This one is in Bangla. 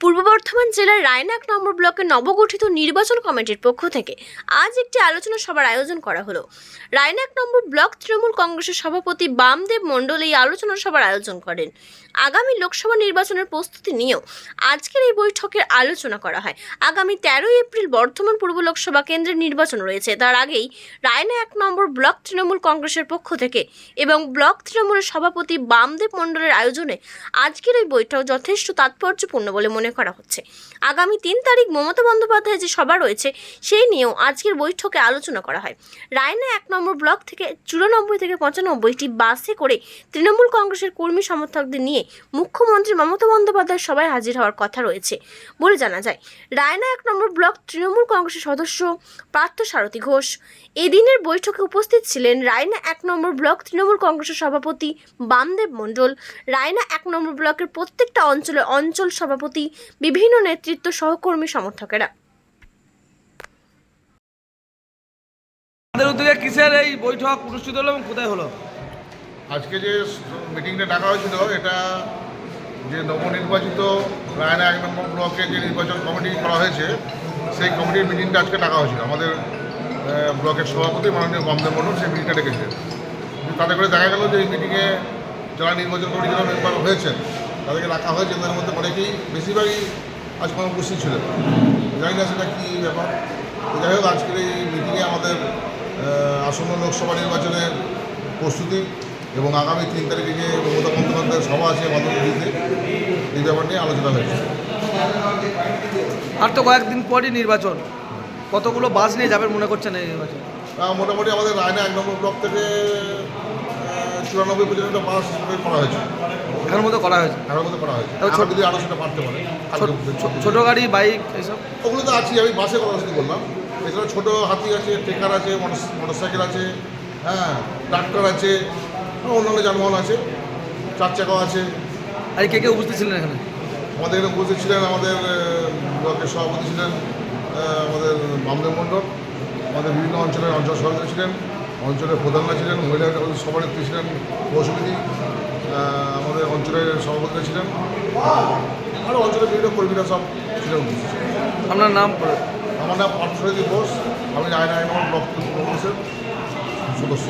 পূর্ব বর্ধমান জেলার রায়নাক নম্বর ব্লকের নবগঠিত নির্বাচন কমিটির পক্ষ থেকে আজ একটি আলোচনা সভার আয়োজন করা হলো। রায়নাক নম্বর ব্লক তৃণমূল কংগ্রেসের সভাপতি বামদেব মণ্ডল এই আলোচনা সভার আয়োজন করেন। আগামী লোকসভা নির্বাচনের প্রস্তুতি নিয়েও আজকের এই বৈঠকের আলোচনা করা হয়। আগামী তেরোই এপ্রিল বর্ধমান পূর্ব লোকসভা কেন্দ্রের নির্বাচন রয়েছে। তার আগেই রায়না এক নম্বর ব্লক তৃণমূল কংগ্রেসের পক্ষ থেকে এবং ব্লক তৃণমূলের সভাপতি বামদেব মণ্ডলের আয়োজনে আজকের এই বৈঠক যথেষ্ট তাৎপর্যপূর্ণ বলে মনে করা হচ্ছে। আগামী তিন তারিখ মমতা বন্দ্যোপাধ্যায়ের যে সভা রয়েছে, সেই নিয়েও আজকের বৈঠকে আলোচনা করা হয়। রায়না এক নম্বর ব্লক থেকে চুরানব্বই থেকে পঁচানব্বইটি বাসে করে তৃণমূল কংগ্রেসের কর্মী সমর্থকদের নিয়ে মুখ্যমন্ত্রী মমতা বন্দ্যোপাধ্যায়ের সভায় হাজির হওয়ার কথা রয়েছে বলে জানা যায়। রায়না এক নম্বর ব্লক তৃণমূল কংগ্রেসের সদস্য পার্থ সারথী ঘোষ। এদিনের বৈঠকে উপস্থিত ছিলেন রায়না এক নম্বর ব্লক তৃণমূল কংগ্রেসের সভাপতি বামদেব মণ্ডল। রায়না এক নম্বর ব্লকের প্রত্যেকটা অঞ্চলের অঞ্চল সভাপতি বিভিন্ন নেতৃত্ব সহকর্মী সমর্থকেরা। আমাদের উদ্যোগে কিসের এই বৈঠক অনুষ্ঠিত হলো এবং কোথায় হলো? আজকে যে মিটিংটা ডাকা হয়েছিল এটা যে নবনির্বাচিত রায়না এক নম্বর ব্লকে যে নির্বাচন কমিটি করা হয়েছে সেই কমিটির মিটিংটা আজকে ডাকা হয়েছিল। আমাদের আহ, ব্লকের সভাপতি মাননীয় বামদেব মন্ডল সেই মিটিংটা ডেকেছে কিন্তু তাতে করে দেখা গেল যে এই মিটিংয়ে যারা নির্বাচন কমিটি যারা মেম্বার হয়েছেন তাদেরকে রাখা হয়েছে তাদের মধ্যে অনেকেই বেশিরভাগই আজ কোনো উপস্থিত ছিলেন জানি না সেটা কী ব্যাপার। যাই হোক আজকের এই মিটিংয়ে আমাদের আসন্ন লোকসভা নির্বাচনের প্রস্তুতি এবং আগামী তিন তারিখে যে মমতা বন্দ্যোপাধ্যায়ের সভা আছে মাধবপুরীতে এই ব্যাপার নিয়ে আলোচনা হয়েছে। আর তো কয়েকদিন পরই নির্বাচন। কতগুলো বাস নিয়ে যাবেন মনে করছেন এই নির্বাচন? মোটামুটি আমাদের রায়না এক নম্বর ব্লক থেকে চুরানব্বই পর্যন্ত বাস বের করা হয়েছে। এখানের মধ্যে করা হয়েছে? এগারোর মধ্যে করা হয়েছে। এখন ছোট- যদি আরও সেটা বাড়তে পারে ছোট- গাড়ি বাইক এইসব ওগুলো তো আছি আমি বাসে কথা শুধু বললাম। এছাড়া ছোটো হাতি আছে ট্রেকার আছে মোটর সাইকেল আছে হ্যাঁ ট্রাক্টর আছে অন্যান্য যানবাহন আছে চার চাকাও আছে। আর কে কে উপস্থিত ছিলেন এখানে? আমাদের এখানে উপস্থিত ছিলেন আমাদের ব্লকের সভাপতি ছিলেন আমাদের বামদেব মণ্ডল আমাদের বিভিন্ন অঞ্চলের অঞ্চল সভাপতি ছিলেন অঞ্চলের প্রধানরা ছিলেন মহিলা সভানেত্রী ছিলেন পৌসমিতি আমাদের অঞ্চলের সভাপতিরা ছিলেন। আরও অঞ্চলের বিভিন্ন কর্মীরা সব ছিলেন আপনার নাম আমার নাম পার্থসারথী ঘোষ আমি আইন আইন ব্লক কংগ্রেসের সদস্য।